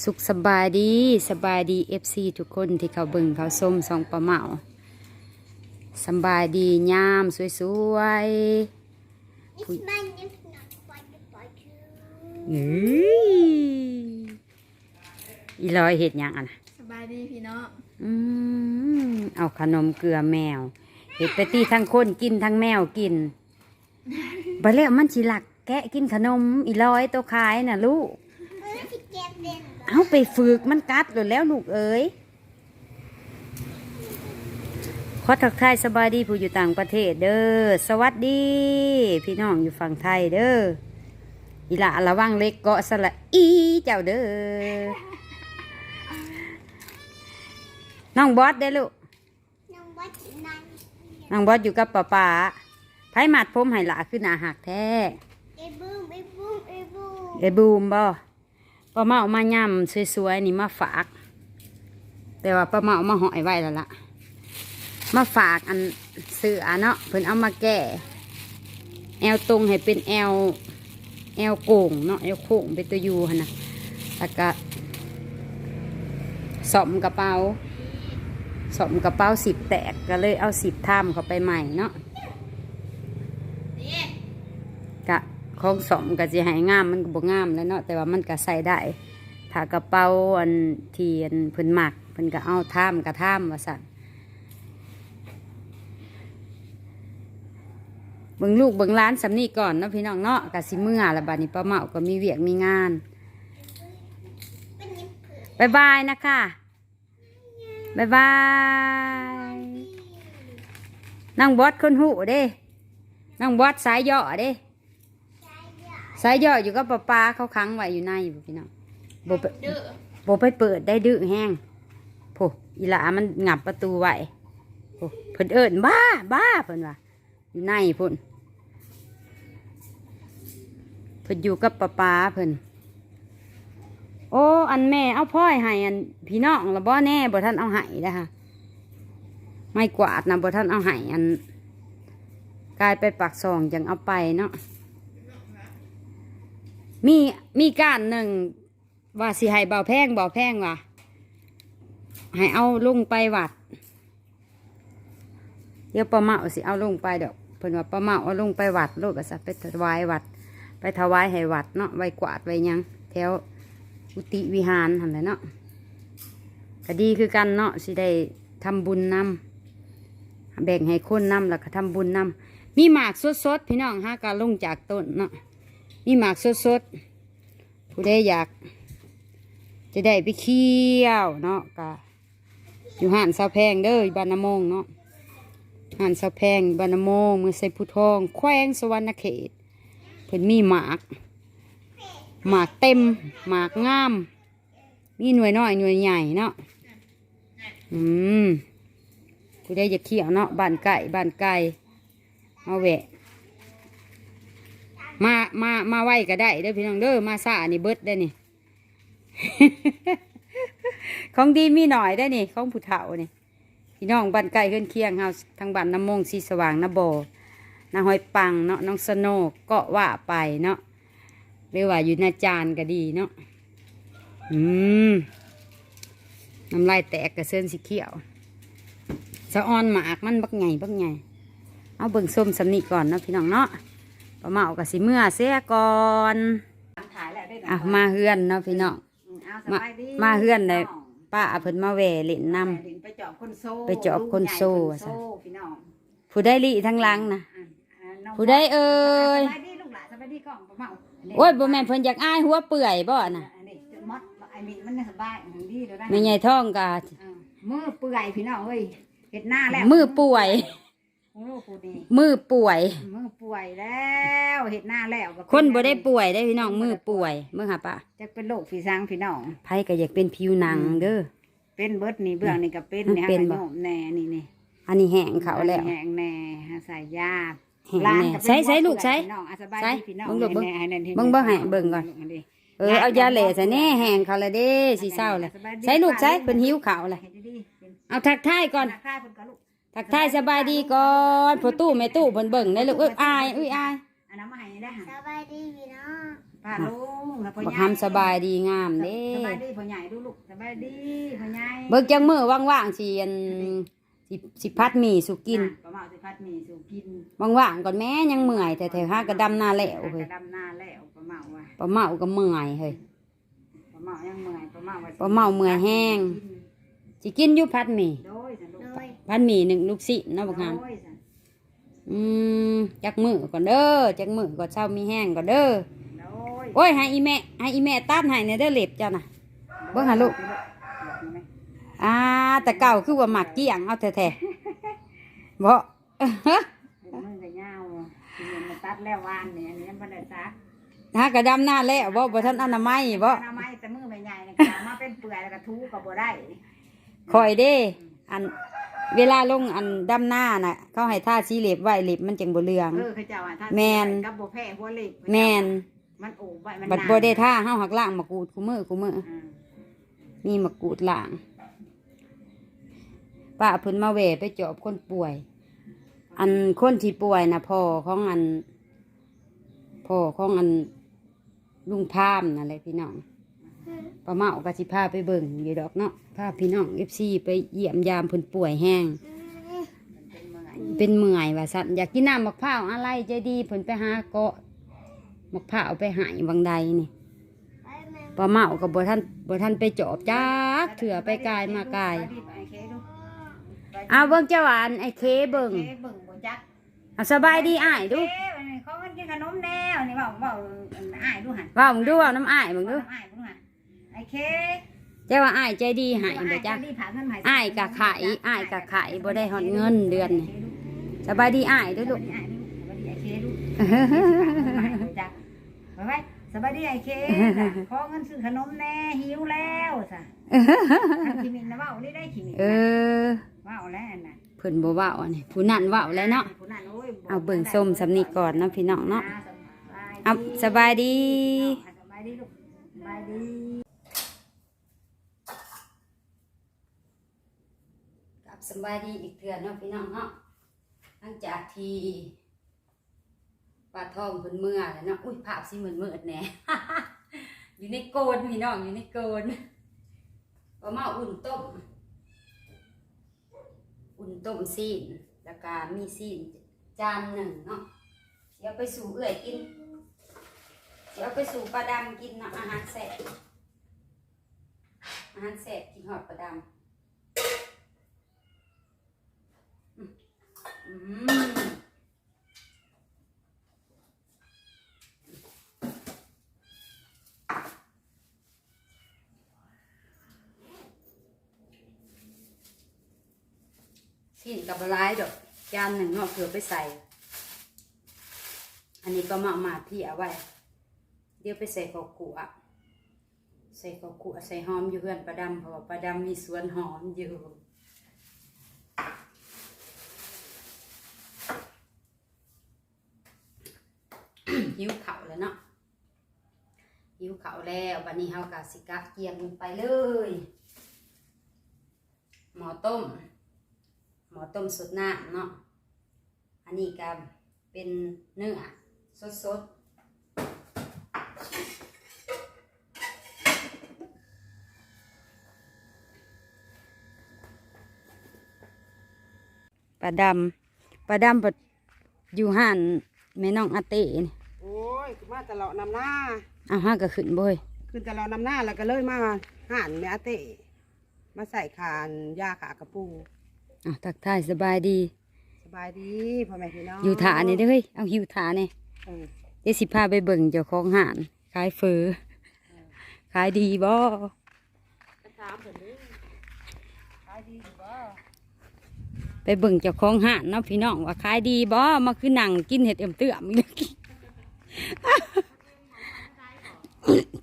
สุขสบายดีสบายดีเอฟซีทุกคนที่เขาเบิ่งเขาส้มสองปลาเหมาสำบายดียามสวย It's mine, it's not quite the bottom. ๆอื้ออีลอยเห็ดหยังอะนะสบายดีพี่น้องอืมเอาขนมเกลือแมวเห็ดไปตีทั้งคนกินทั้งแมวกินไปแล้วมันสิหลักแกะกินขนมอีลอยตัวขายน่ะลูก Where's it get them? เอาไปฝึกมันกัดหลุดแล้วลูกเอ๋ยขอทักทายสบายดีผู้อยู่ต่างประเทศเด้อสวัสดี พี่น้องอยู่ฝั่งไทยเด้ออีหละระวังเล็กเกาะสละอีเจ้าเด้อน้องบอสได้อลูก No, what's none? น้องบอสอยู่กับป้าป๋าไผมัดผมให้หละขึ้นอาหักแท้ A boom, a boom, a boom. เอยบูมบ่ ป้าเมามาย่ำสวยๆนี่มาฝาก แต่ว่าป้าเมามาหอยไว้แล้วล่ะ มาฝากอันเสือเนาะเพิ่นเอามาแก่ แอวตรงให้เป็นแอวแอวโก่งเนาะแอวโค้งเป็นตัวยูหั่นนะแล้วก็สอมกระเป๋าสอมกระเป๋าสิบแตกก็เลยเอาสิบท่ามเข้าไปใหม่เนาะ นี่ กะ ของสมก็สิให้งามมันก็บ่งามแล้วเนาะแต่ว่ามันก็ใส่ได้ถ้ากระเป๋าอันเที่อันเพิ่นมักเพิ่นก็เอาท่ามกระท่ามว่าสั่นเบิ่งลูกเบิ่งร้านสำนีก่อนเนาะพี่น้องเนาะกะสิเมื่อละบัดนี้ป้าเมาก็มีเวียกมีงานบายบายนะคะบายบายนั่งบอสคนหูเด้นั่งบอสสายย่อเด้ สายย่ออยู่กับป้าปาเขาค้างไว้อยู่ในอยู่พี่น้องโบไปดื้อโบไปเปิดได้ดื้อแห้งโผอีหลามันงับประตูไว้โผเพิ่นเอิญบ้าบ้าเพิ่นว่าอยู่ในพุ่นเพิ่นอยู่กับป้าปาเพิ่นโอ้อันแม่เอาพ่อยให้อันพี่น้องละบ่แน่บ่ท่านเอาให้นะคะไม่กวาดนะบ่ท่านเอาให้อันกลายไปปักซองจังเอาไปเนาะ มีมีการหนึ่งว่าสิให้เบาแพงเบาแพงว่ะให้เอาลงไปวัด เดี๋ยวป้าเมาสิเอาลงไปเดอกเพิ่นว่าป้าเมาเอาลงไปวัดโลกก็สัไปถวายวัด ไปถวายให้วัดเนาะไว้กวาดไว้ยังแถวอุติวิหารหันแหละเนาะก็ดีคือกันเนาะสิได้ทำบุญนำแบ่งให้คนนำแล้วก็ทำบุญนำมีหมากสดๆพี่น้องฮะการลงจากต้นเนาะ มีหมากสดๆ ผู้ใดอยาก จะได้ไปเคี่ยวเนาะกะอยู่ห่านสาวแพงเด้ออยู่บ้านนามงเนาะห่านสาวแพงบานนามงเมืองไซพุทอง แขวงสวรรณเขตเพิ่นมีหมากหมากเต็มหมากงาม มีหน่วยน้อยหน่วยใหญ่เนาะอืมผู้ใดอยากเคี่ยวเนาะบ้านไก่บ้านไก่เอาแหวะ มามามาไว้ก็ได้เด้อพี่น้องเด้อมาซ่านี่เบิดได้นี่ ของดีมีหน่อยได้นี่ ของผู้เฒ่านี่พี่น้องบ้านใกล้เฮือนเคียงเฮาทางบ้านน้ำมงสีสว่างน้ำบ่อนาหอยปังเนาะน้องสโนก็ว่าไปเนาะหรือว่าอยู่นาจานก็ดีเนาะอืมน้ำลายแตกกระเซินสีเขียวสะออนหมากมันบักใหญ่บักใหญ่เอาเบิ่งส้มสำนีก่อนเนาะพี่น้องเนาะ ป้าเมากับสิเมื่อเสียก่อนอะมาเฮือนเนาะพี่น้องมามาเฮือนเลยป้าเพิ่นมาแหวเล่นนำไปจอบคนโซ่ไปจอบคนโซ่ลูกว่าใหซะญ่คนโซ่พี่น้องผู้ได้ลีทั้งหลังนะอะอะน้องผู้ได้เอ่ยสบายดีลูกหลานสบายดีกล้องป้าเมาโอ้ยบ่แม่นเพิ่นอยากอายหัวเปื่อยบ่น่ะอันนี้มดไอ้นี่มันสบายอย่างดีเดี๋ยวได้แม่ใหญ่ท้องก็อะมือเปื่อยพี่น้องเอ้ยเห็ดหน้าแล้วมือป่วย โอ้โหกูดีมือป่วย มือป่วยแล้วเห็ดหน้าแล้วก็คนบ่ได้ป่วยได้พี่น้องมือป่วยเบิ่งหาป้าจะเป็นโรคฝีซังพี่น้อง ไผก็อยากเป็นผิวหนังเด้อ เป็นเบิดนี่เบื้องนี่ก็เป็นมันเนี่ยเป็นขบ่ยมแน่นี่นี่อันนี้แห้งเขาแล้ว แห้งแน่หาใส่ยาแห้งหลานแน่ก็เป็นใส่ใส่หัวลูกใส่เปื่อยพี่น้องอะสบายใส่ดีพี่น้องเบิ่งลูกเบิ่งแน่ๆให้แน่ๆเบิ่งเบิ่งให้เบิ่งก่อนลูดิ เออเอายาเหล่ใส่แน่แห้งเขาละเด้สิเศร้าเลยใส่ลูกใส่เพิ่นหิวข้าวเลยเฮ็ดดีๆเป็นเอาทักทายก่อนราคาเพิ่นก็ลูก ทักทายสบายดีก่อนพอตู้แม่ตู้เพิ่นเบิ่งได้ลูกเอ้ยอายเอ้ยอายอันนั้นมาให้ได้สบายดีพี่น้องพาลุงแล้วพ่อบักใหญ่ทำสบายดีงามเด้สบายดีพ่อใหญ่ดูลูกสบายดีพ่อใหญ่เบิกจังมือว่างๆสิอันสิสิพัดหมี่สุกินประมาณสิพัดหมีสู่กินว่างๆก่อนแม่ยังเมื่อยแต่แถวห้ากระดำหน้าแล้วเฮ้ยกระดำหน้าแล้วประมาณว่าปลาเมาก็เมื่อยเฮ้ยประมาณยังเมื่อยประมาณว่าประมาณเมื่อยแห้งสิกินอยู่พัดหมี่โด ยสันลูกโดยพัดหมี่หนึ่งลูกศิษย์เนาะบักงามโดยสันอืมจักมือก่อนเด้อจักมือก่อนเช้ามีแห้งก่อนเด้อโดยโอ้ยให้อีแม่ให้อีแม่ตัดให้ในเด้อเล็บจ้าน่ะเบิ่งหาลูกอ่าแต่เก่าคือว่าหมักเกี้ยงเอาแท้ๆบ่เป็นมือกับยาวทีนี้มันตัดแล้ววานเนี่ยอันนี้มันได้ซักหากระดำหน้าแล้วบ่บ่ทันอนามัยบ่อนามัยแต่มือใหญ่ๆเนี่ยกมาเป็นเปื่อยแล้วก็ทูก็บ่ได้คอยเด้อัน เวลาลงอันดำหน้าน่ะ เขาให้ท่าสีเล็บไว้เล็บมันจังบ่เหลือง เออเขาเจ้าว่าถ้าแม่น กับบ่แพ้หัวเหล็กแม่นมันโอบไว้มันบัดนานบ่ได้ท่าเฮาหักล่างมะกรูดคูมือคูมืออืมมีมะกรูดล่างป้าเพิ่นมาแหวไปจอบคนป่วย อันคนที่ป่วยนะพ่อของอันพ่อของอันลุงพามนั่นแหละพี่น้อง ป้าเมากะสิพาไปเบิ่งอยู่ดอกเนาะพาพี่น้องเอฟซีไปเยี่ยมยามเพิ่นป่วยแห้งมันเป็นเมื่อยเป็นเมื่อยว่าสัตว์อยากกินน้ำมะพร้าวอะไรใจดีเพิ่นไปหาเกาะมะพร้าวไปหายบางใดนี่ไปแม่ป้าเมากับบ่ท่านบ่ท่านไปจอบจักเถื่อไปกายมากายไปดิไปเคดูไปดิเอาเบิ่งเจ้าหวานไอ้เคเบิ่งเคเบิ่งบ่จักเอาสบายดีอ้ายดูเอ๊ะวันนี้เขาก็กินขนมแนวนี่บอกบอกอ้ายดูหันว่ามึงดูว่าน้ำอ้ายมึงดูอ้ายดูหัน ไอ้เคเจ้าว่าอ้ายใจดีใหายบ่จักรีบผ่าเงินใหอ้ายกะขายอ้ายกะขายบ่ได้ฮอดเงินเดือนนี่สบายดีอ้ายเด้อลูกอ้ายดูสบายดีไอ้เคดูจักไปไว้สบายดีไอ้เคขอเงินซื้อขนมแน่หิวแล้วซะขิมินนะเว้าได้ได้ขิมินเออเว้าแล้วน่ะเพิ่นบ่เว้าอันนี้ผู้นั่นเว้าแล้วเนาะผู้นั้นโอ้ยเอาเบิ่งส้มสำนีก่อนเนาะพี่น้องเนาะอ่าสบายดีเอาสบายดีสบายดีลูกสบายดี กับ สบายดีอีกเทื่อเนาะพี่น้องเนาะหลังจากที่ปลาทองเพิ่นเมื่อแล้วเนาะอุ้ยภาพสิเหมือนเมืดแหน่ อยู่ในโกนพี่น้องอยู่ในโกนก็มาอุ่นต้มอุ่นต้มซีนแล้วก็มีซีนจานหนึ่งเนาะเดี๋ยวไปสู่เอื่อยกิน เดี๋ยวไปสู่ปลาดำกินเนาะอาหารแสบอาหารแสบกินหอดปลาดำอืม อืมซีนกับร้ายดอกจานหนึ่งเนาะเผื่อไปใส่ อันนี้ก็มามาที่เอาไว้ เดี๋ยวไปใส่ข้าวคั่วใส่ข้าวคั่วใส่หอมอยู่เพื่อนประดำเพราะว่าประดำมีสวนหอมอยู่ หิวเข่าแล้วเนาะหิวเข่าแล้ววันนี้เฮากะสิกะเกียงลงไปเลย หมอต้ม หมอต้มสดน้ำเนาะอันนี้ก็เป็นเนื้อสดๆปลาดำปลาดำปดอยู่ห่านแม่น้องอาเต้นี่ โอ้ยมาตลอดนำหน้าเอาห้าก็ขึ้นบ่เฮ้ยขึ้นตลอดนำหน้าแล้วก็เลยมาห่านแม่อาเต้มาใส่คานยาขากระปูอะทักทายสบายดี สบายดีพ่อแม่พี่น้องอยู่ถานี่เด้อเฮ้ยเอาหิวถานี่เออเดี๋ยวสิพาไปเบิ่งเจ้าของห่านขายเฟอขายดีบ่ไปถามเพิ่นเด้อขายดีอยู่บ่ไปเบิ่งเจ้าของห่านเนาะพี่น้องว่าขายดีบ่มาคือนั่งกินเห็ดเอ็มเตื้อมอีก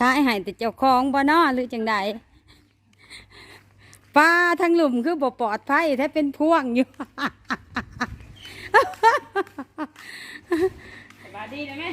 ขายให้แต่เจ้าของบ่เนาะหรือจังใดปลาทั้งหลุมคือบ่ปลอดภัยแท้เป็นพวงอยู่สบายดีนะแม่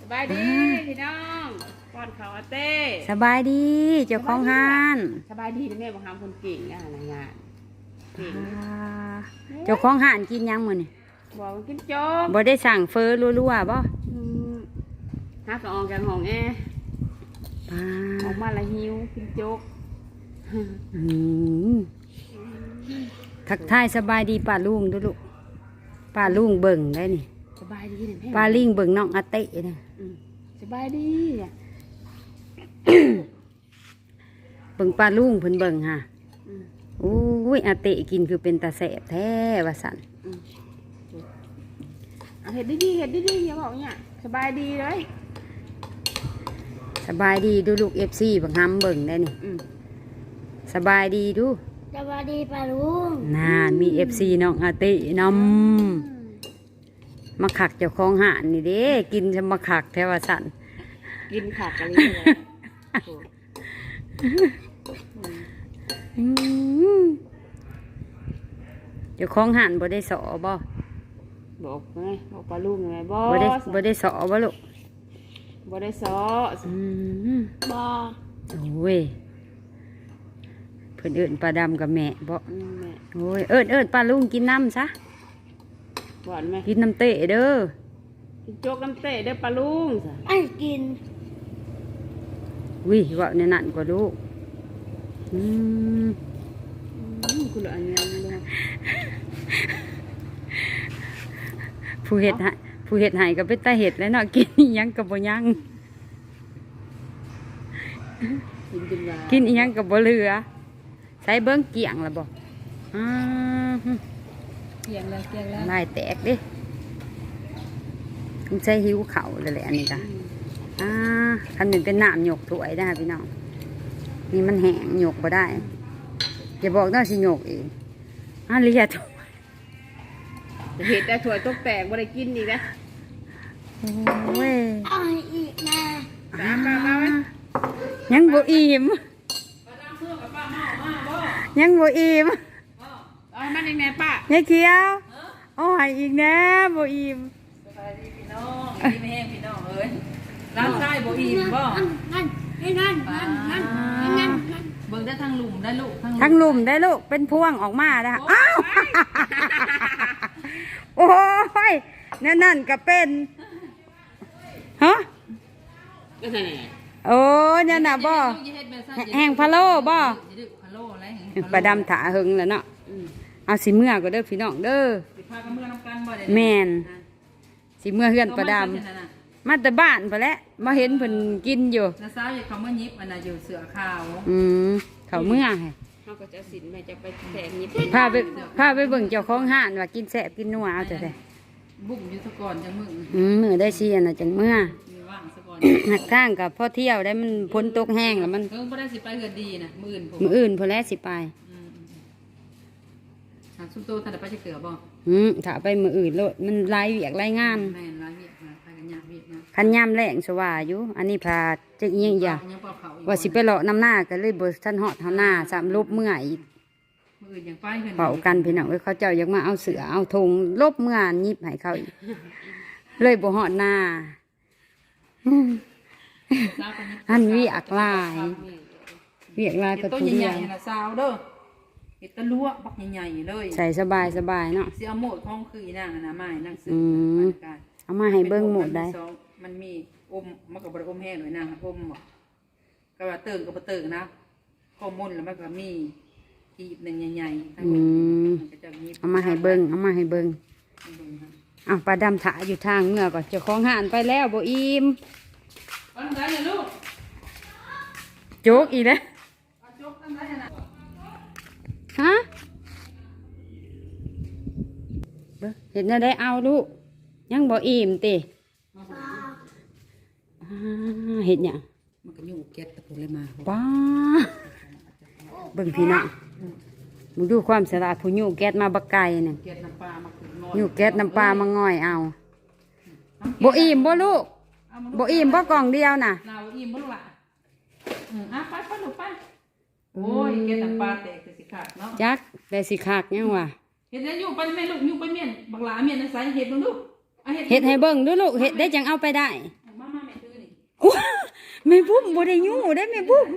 สบายดีพี่น้องป้อนเขาวอาเต้สบายดีเจ้าของห้านสบายดีนะแม่บอกทำคนเก่งนะในงานเก่งเจ้าของห้านกินยังมื้อนี่บอกว่ากินโจ๊กบ่ได้สั่งเฟอรัวๆบ่อืม ฮักก็ออกจากห้องแอร์ป้าออกมาละหิวกินโจ๊กอืมทักทายสบายดีป้าลุงเดูลูกป้าลุงเบิ่งได้นี่สบายดีเนี่ยแม่ป้าลิงเบิ่งน้องอาเต้นะอืมสบายดีอะเบิ่งป้าลุงเพิ่นเบิ่งฮะอืมอุ้ยอาเต้กินคือเป็นตาแสบแท้ว่าสันเอาเห็ดดีๆเห็ดดีๆอย่าบอกเนี่ยสบายดีเลย สบายดีดูลูกเอฟซีบังฮัมเบิ่งได้นี่อืมสบายดีดูสวัสดีป้าลุงน่ามีเอฟซีน้องอาเต้นำมาขักเจ้าของหานนี่เด้กินจะมาขักแท้ว่าสันกินผักอะไรเลยอืมเจ้าของหานบ่ได้สอบ่บอกไงบอกปลาลูกไงบอบ่ได้สบ่ได้สอบ่ลูก บ่ได้ซออืมบอโอ้ยเพิ่นเอิ้นปลาดำกับแม่บ่อืมแม่โอ้ยเอิ้นเอิ้นปลาลุงกินน้ำซะหวานไหมกินน้ำเตะเด้อกินโจ๊กน้ำเตะได้อปลาลุงไอ้กินวิเว่าในนั้นกว่าลูกอืมอืมคุณละอันยังเลยผู้เห็ดให้ ผู้เห็ดให้ก็เป็นตาเห็ดแล้วเนาะกินอิหยังกับบ่ยังกินกินยากินอิหยังกับบ่เหลือใส่เบิ้งเกี่ยงละบ่อ่าฮึเกียงแล้วเกียงแล้วลายแตกเดิมันใส่หิวเข่าวเลยแหละอันนี้จ้ะอ่าคันหนึ่งเป็นน้ำหยกถ้วยได้พี่น้องนี่มันแห้งหยกบ่ได้อย่าบอกน่าสิหยกเองอ่าเลียถ้วย เห็ดแต่ถั่วตกแตกบ่ได้กินอีกนะโอ้ยเอาให้อีกนะตามมามาไหมยังบ่อิ่มยังบ่อิ่มเอาให้มันอีกแน่ป้ายายเขียวโอ้ยอีกแน่บ่อิ่มพี่น้องพี่แม่พี่น้องเอ้ยร้านใต้บ่อิ่มบ่นั่นนั่นนั่นนั่นนั่นนั่นนั่นเบิ่งได้ทางหลุมได้ลูกทางทั้งหลุมได้ลูกเป็นพวงออกมาได้ออ้าว โอ้ยนั่นนั่นก็เป็นฮะก็ใช่ไงโอ้นั่นน่ะบ่แห้งพะโล้บ่พะโล้อะไรแห้งประดำถาหึงแล้วเนาะเอาสิเมื่อก็เด้อพี่น้องเด้อสิพากันเมื่อน้ำกันบ่ได้แม่นสิเมื่อเฮือนประดำมาแต่บ้านพอแหล้วมาเห็นเพิ่นกินอยู่น้าสาวอย่าเขามายิบอันน่ะอยู่เสือขาวอืมเขาเมื่อให้ เขาก็จะสินแม่จะไปแทงยิบพาไปพาไปเบิ่งเจ้าของห้านว่ากินแซ่บกินนัวเอาแต่แต่บุ่มอยู่ซะก่อนจังมึงอืมมือได้ชีอันน่ะจังเมื่อมีว่างซะก่อนหักข้างกับพ่อเที่ยวได้มันพ้นตกแห้งแล้วมันเพิ่งบ่ได้สิไปเกิดดีนะมื้ออื่นผมมืออื่นพอแล้วสิไปอืมทางสุโตท่านได้ไปจะเกลือบ่อืมถ้าไปมืออื่นโลดมันหลายเวียกหลายงานแม่น เวียดนะคันยามแรงสว่าอยู่ อันนี้พาจะเอียงอย่ายังเป่าเขาอีกว่าสิไปเลาะน้ำหน้าก็เลยบ่ทันฮอดเฮาหน้าสามลบเมื่ออีกมื้ออื่นยังไปเพิ่นเป่ากันพี่น้องเอ้ยเขาเจ้าอยากมาเอาเสือเอาธงลบเมื่อยิบให้เขาอีกเลยบ่ฮอดหน้าสาวกันยิบอันเวียกหลายเวียกหลายเห็ก็ดต้นทุใหเรียญ่นๆนะสาวเด้อเห็ดตะลั่วบักใหญ่ๆเลยใส่สบายสบายเนาะสิเอาโหมดของคืออีนางอะนะไม้นางซื้อืมบรรยากาศเอามาให้เบิ่งหมดได้นสอง มันมีอมมันก็บ่ได้อมแห้งหน่อยนางอมบ่ก็ว่าเติงก็บ่เติงนะข้อมูลแล้วมันก็มีกีบหนึงใหญ่ๆทั้งหมดอืมนก็จะมีเอามาให้เบิ่งเอามาให้เบิ่งเบิ่งครับอะปลาดำถาอยู่ทางเมื่อก่อนเจ้าของห่านไปแล้วบ่อิ่มเอาทำได้เลยลูกโจกอีกแล้วเอาจกทำได้น่ะฮะเบิ่งเห็นได้เอาลูกยังบ่อิ่มติอ่า เห็นหยังมันก็อยู่เก็ตตะโกนเลยมาป้าเบิ่งพี่น้องมึงดูความสลาดผู้ยู่แก๊สมาบักไก่น่ะเก็ตน้ำปลามาขึ้นงอยยู่แก๊สน้ำปลามาง่อยเอาบ่อิ่มบ่ลูกเอามาบ่อิ่มบ่กล่องเดียวน่ะ เราอิ่มบ่ลูกล่ะอืมอะไปไปลูกไปโอ้ยเก็ตน้ำปลาแตกแต่สิขาดเนาะจักแต่สิคักยังวะเห็ดแล้วอยู่ไปแม่ลูกอยู่ไปเมียนบักหลาเมียนในสายเห็ดลงลูกอาเฮ็ดให้เบิ่งดูลูกเฮ็ดได้จังเอาไปได้ mày búp bố đây nhú, ở đấy mày búp.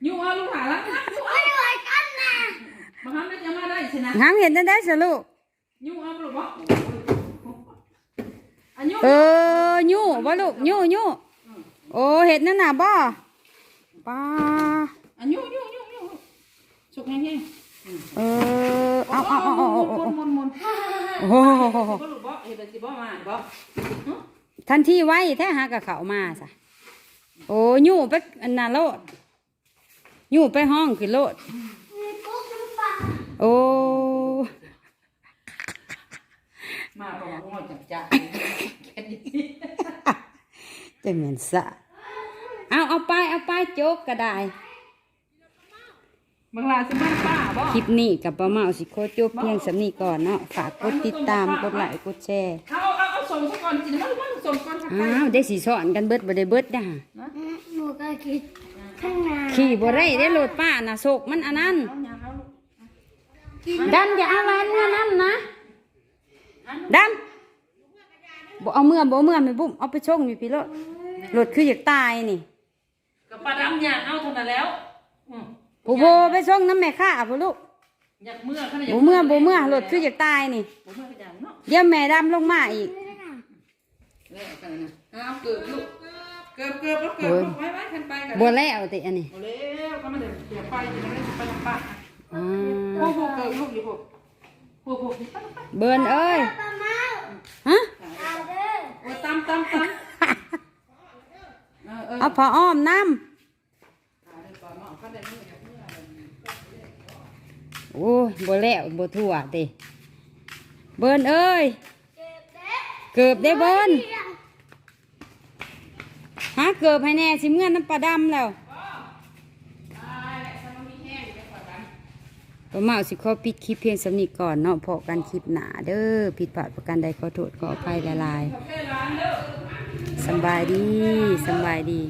Nhung hoa luôn hả lắm? Ôi rồi con nè. Mà hắn biết nhắm ở đây xin nè hắn hiện lên đấy sao lụ. Nhú hoa luôn bó ờ nhu bó lụ nhu nhu ô hết nữa nè bó ba. À nhu nhu nhu nhu chụp nhanh nhanh ờ ao ao ao ao ao ao ao ao ao. Ao ao ao ao ao ao ao ao ao ทันทีไว้แท้หากับเขามาซะโอ้ยู่ไปอันน่ะโลดยู่ไปห้องคือโลดกุ๊กลูกปลาโอ้มาประมาณงอจับจ้าแค่นี้จะเหมือนสะเอาเอาไปเอาไปโจกก็ได้บางลาสิบ้านป้าบ่คลิปนี้กับป้าเมาสิโคจบเพียงสำนีก่อนเนาะฝากกดติดตามกดไลค์กดแชร์เอาเอาเอาส่งซะก่อนจินมันมันส่งก่ อนค่ะอ้าวได้สีสอนกันเบิดบ่ได้เบิดนะหนูก็คิดข้างในขี่บ่ได้ได้โหลดป้าน่ะโศกมันอันนั้นเอาหยังเอาลูกดันอย่าเอาวันเมื่อนั้นนะดันบ่เอาเมื่อบ่เอาเมื่อไม่บุ้มเอาไปชงอยู่พี่โลดโหลดคืออยากตายนี่กับปลาดำหยังเอาเท่านั้นแล้วอืมผู้โบไปชงน้ำแม่ข้าผู้ลูกอยากเมื่อขนาดบ่เมื่อบ่เมื่อโหลดคืออยากตายนี่บ่เมื่อก็อย่างเนาะเดี๋ยวแม่ดำลงมาอีก แล้วกันนะเอาเกือบลูกเกือบเกือบแล้วเกือบลูกไว้ไว้คันไปกันบ่แล้วติอันนี้บ่แล้วก็มาเดี๋ยวเดี๋ยวไปจะไม่ได้ไปลำปางอ่าพวกพวกเกิดลูกอยู่พวกพวกพวกนี่ไปไปเบิร์นเอ้ยปลาเมาฮะเอาเด้อโอ้ยตามตามตามเออเออเอาผ้าอ้อมน้ำโอ้ยบ่แล้วบ่ทั่วติเบิร์นเอ้ยเก็บเด้เกือบได้เบิร์นเลี้ยงหาเกือบให้แน่สิเมื่อน้ำปลาดำแล้วป้าเมาสิขอปิดคลิปเพียงสำนีก่อนเนาะพอกันคลิปหนาเด้อผิดพลาดประการใดขอโทษขออภัยละลายสบายดีสบายดี